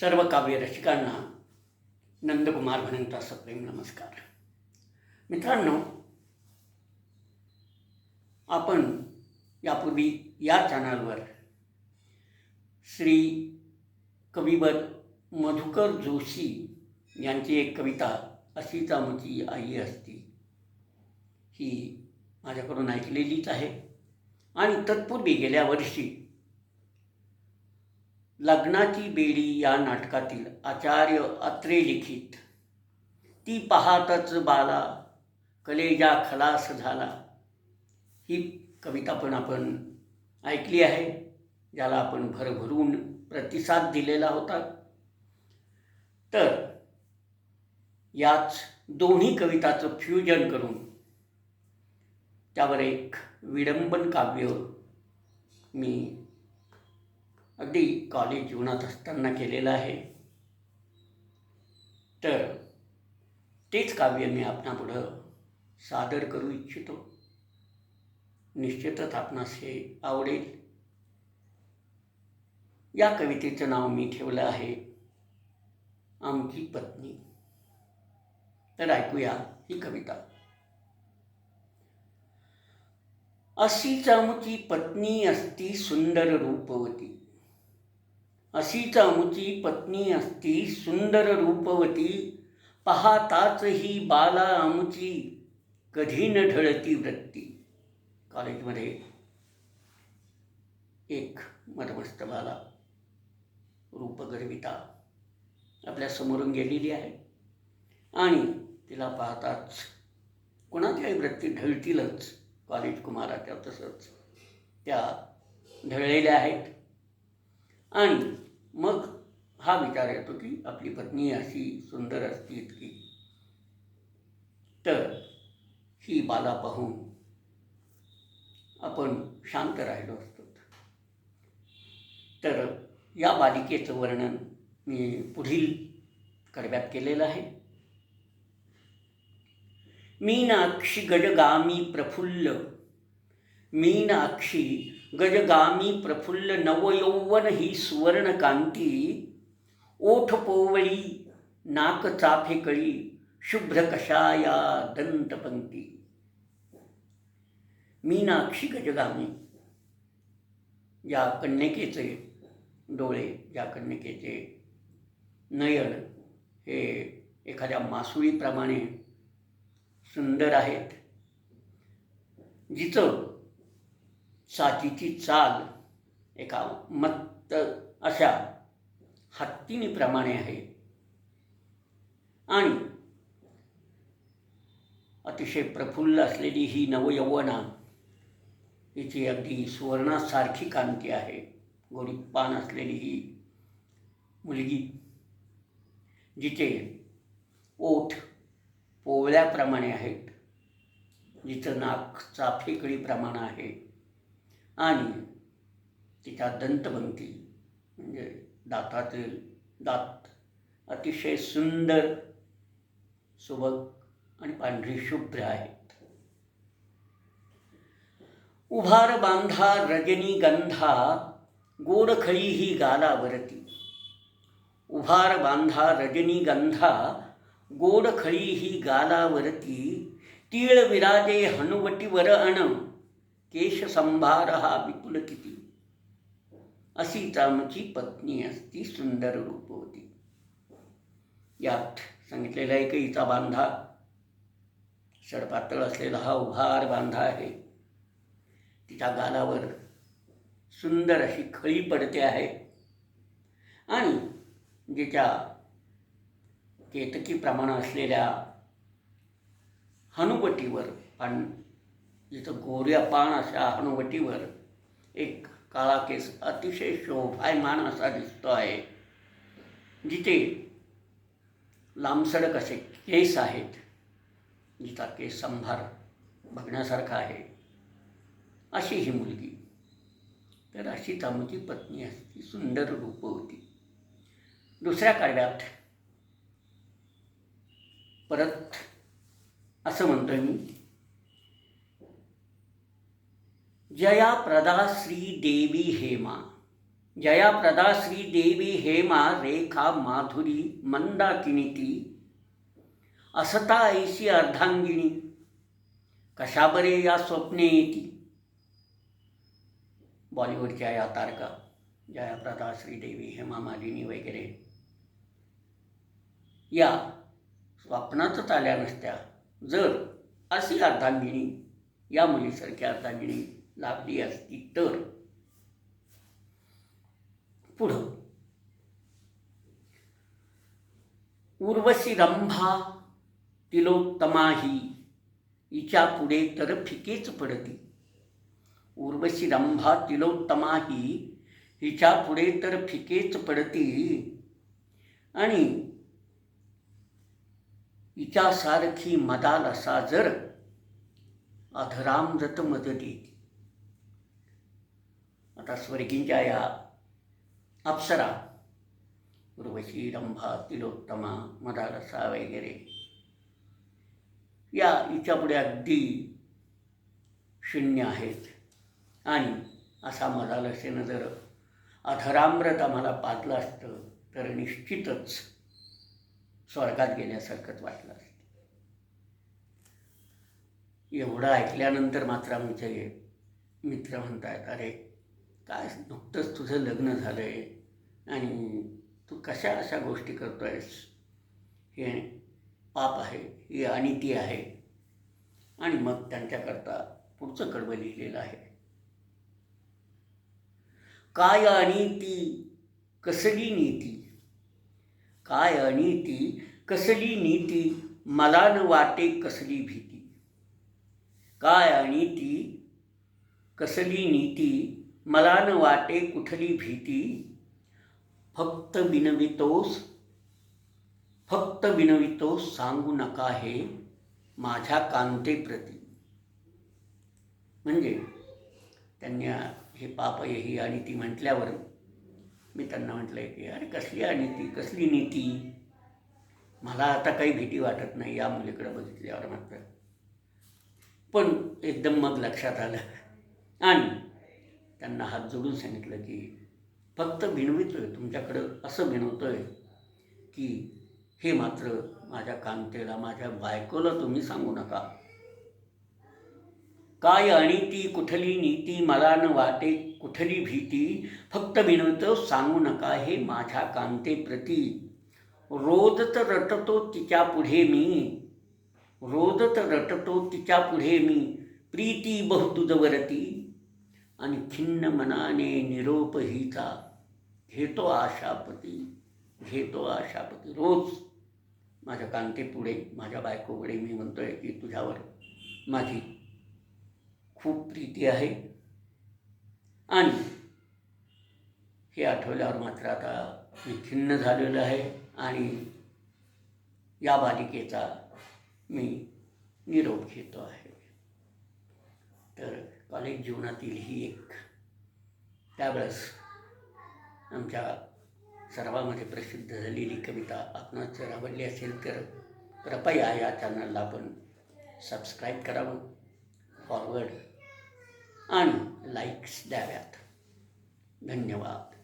सर्व काव्य रसिकांना नंदकुमार म्हणंता सप्रेम नमस्कार. मित्रांनो आपण यापूर्वी या चॅनलवर श्री कविवर मधुकर जोशी यांची एक कविता अशीच आमची आई असती ही माझ्याकडून ऐकलेलीच आहे. आणि तत्पूर्वी गेल्या वर्षी लग्नाची बेडी या नाटकातील आचार्य अत्रे लिखित. ती पाहातच बाला कलेजा खलास झाला. ही कविता पण आपण ऐकली आहे ज्याला आपण भरभरून प्रतिसाद दिलेला होता. तर याच दोन्ही कविताचं फ्युजन करून त्यावर एक विडंबन काव्य मी अगदी कॉलेज जीवनात असताना केलेलं आहे. तर तेच काव्य मी आपणापुढं सादर करू इच्छितो. निश्चितच आपणास हे आवडेल. या कवितेचं नाव मी ठेवलं आहे आमची पत्नी. तर ऐकूया ही कविता. अशीच आमची पत्नी असती सुंदर रूपवती. अशीच आमची पत्नी असती सुंदर रूपवती पाहताच ही बाला आमुची कधी न ढळती वृत्ती. कॉलेजमध्ये एक मधमस्त बाला रूपगर्विता आपल्या समोरून गेलेली आहे. आणि तिला पाहताच कोणाच्याही वृत्ती ढळतीलच कॉलेज कुमाराच्या तसंच. त्या ढळलेल्या आहेत. आणि मग हा विचार येतो की आपली पत्नी अशी सुंदर असती इतकी. तर ही बाला पाहून आपण शांत राहिलो असतो. तर या बालिकेचं वर्णन मी पुढील कडव्यात केलेलं आहे. मीनाक्षी गडगामी प्रफुल्ल मीनाक्षी गजगामी प्रफुल्ल नवयौवन ही सुवर्णकांती ओठ पोवळी नाक चाफेकळी शुभ्र कषाया दंतपंक्ती मीनाक्षी गजगामी या कन्यकेचे डोळे या कन्यकेचे नयन हे एखाद्या मासुळीप्रमाणे सुंदर आहेत. जिचं चाचीची चाल एका मत्त अशा हत्तीनीप्रमाणे आहे. आणि अतिशय प्रफुल्ल असलेली ही नवयौवना हिची अगदी सुवर्णासारखी कांती आहे. गोडी पान असलेली ही मुलगी जिचे ओठ पोवळ्याप्रमाणे आहेत जिचं नाक चाफेकळीप्रमाणे आहे. आणि तिच्या दंतबंती म्हणजे दातातील दात अतिशय सुंदर सुबक आणि पांढरी शुभ्र आहेत. उभार बांधा रजनी गंधा गोडखळी ही गालावरती उभार बांधा रजनी गंधा गोडखळी ही गालावरती तीळ विराजे हनुवटीवर अण केश संभार हा विपुल किती अशी आमची पत्नी असती सुंदर रूपवती यात सांगितलेला एक हिचा बांधा सडपातळ असलेला हा उभार बांधा आहे. तिच्या गालावर सुंदर अशी खळी पडते आहे. आणि जिच्या केतकीप्रमाणे असलेल्या हनुवटीवर पण जिथं गोऱ्या पान अशा हनुवटीवर एक काळा केस अतिशय शोभायमान असा दिसतो आहे. जिथे लांबसडक असे केस आहेत जिचा केस संभार बघण्यासारखा आहे. अशी ही मुलगी. तर अशी तामुची पत्नी असती सुंदर रूप होती. दुसऱ्या काव्यात परत असं म्हणतोय मी जया प्रदा श्री देवी हेमा। जया प्रदा श्री देवी हेमा रेखा माधुरी मंदाकिनीती असता ऐशी अर्धांगिणी। कशा बरे या स्वप्ने येती। बॉलिवूडच्या या तारका जयाप्रदा श्रीदेवी हेमा मालिनी वगैरे। या स्वप्नातच आल्या नसत्या। जर अशी अर्धांगिनी या मुलीसारखी अर्धांगिनी लाभली असती तर. पुढं. उर्वशी रंभा तिलोत्तमाही हिच्या पुढे तर फिकेच पडती. उर्वशी रंभा तिलोत्तमाही हिच्या पुढे तर फिकेच पडती. आणि हिच्यासारखी मदाल असा जर अधरामृत मदती आता स्वर्गींच्या या अप्सरा। उर्वशी रंभा तिलोत्तमा मदारसा वगैरे। या हिच्यापुढे अगदी शून्य आहेत. आणि असा मदालसेनं जर अधराम्रत आम्हाला पाजलं असतं तर निश्चितच स्वर्गात गेल्यासारखंच वाटलं असतं. एवढं ऐकल्यानंतर मात्र आमचे मित्र म्हणतायत अरे काय नुकतंच तुझं लग्न झालं आहे आणि तू कशा अशा गोष्टी करतो आहेस हे पाप आहे ही अनिती आहे. आणि मग त्यांच्याकरता पुढचं कडवं लिहिलेलं आहे. काय अनिती कसली नीती? काय अनिती कसली नीती? मला न वाटे कसली भीती? काय अनिती कसली नीती? मला न वाटे कुठली भीती. फक्त विनवितोस फक्त विनवितोस सांगू नका हे माझ्या कांतेप्रती. म्हणजे त्यांनी हे पाप आहे ही आणि ती म्हटल्यावर मी त्यांना म्हटलं आहे की अरे कसली आणि ती कसली नीती. मला आता काही भीती वाटत नाही या मुलीकडे बघितल्यावर मात्र. पण एकदम मग लक्षात आलं. आणि त्यांना हात जोडून सांगितलं की फक्त भिनवितो आहे तुमच्याकडं असं भिनवतो आहे की हे मात्र माझ्या कांतेला माझ्या बायकोला तुम्ही सांगू नका. काय आणि ती कुठली नीती मला न वाटे कुठली भीती फक्त विनवतो सांगू नका हे माझ्या कांतेप्रती रोज तर रटतो तिच्या पुढे मी. रोज तर रटतो तिच्या पुढे मी. प्रीती बहुतुजवरती आणि खिन्न मनाने निरोप हिचा घेतो आशापती घेतो आशापती रोज. माझ्या कांतीपुढे माझ्या बायकोकडे मी म्हणतो आहे की तुझ्यावर माझी खूप प्रीती आहे. आणि हे आठवल्यावर मात्र आता मी खिन्न झालेलो आहे आणि या बालिकेचा मी निरोप घेतो आहे. तर कॉलेज जीवनातील ही एक त्यावेळेस आमच्या सर्वामध्ये प्रसिद्ध झालेली कविता आपणास जर आवडली असेल तर कृपया या चॅनलला आपण सबस्क्राईब करावं फॉरवर्ड आणि लाईक्स द्याव्यात. धन्यवाद.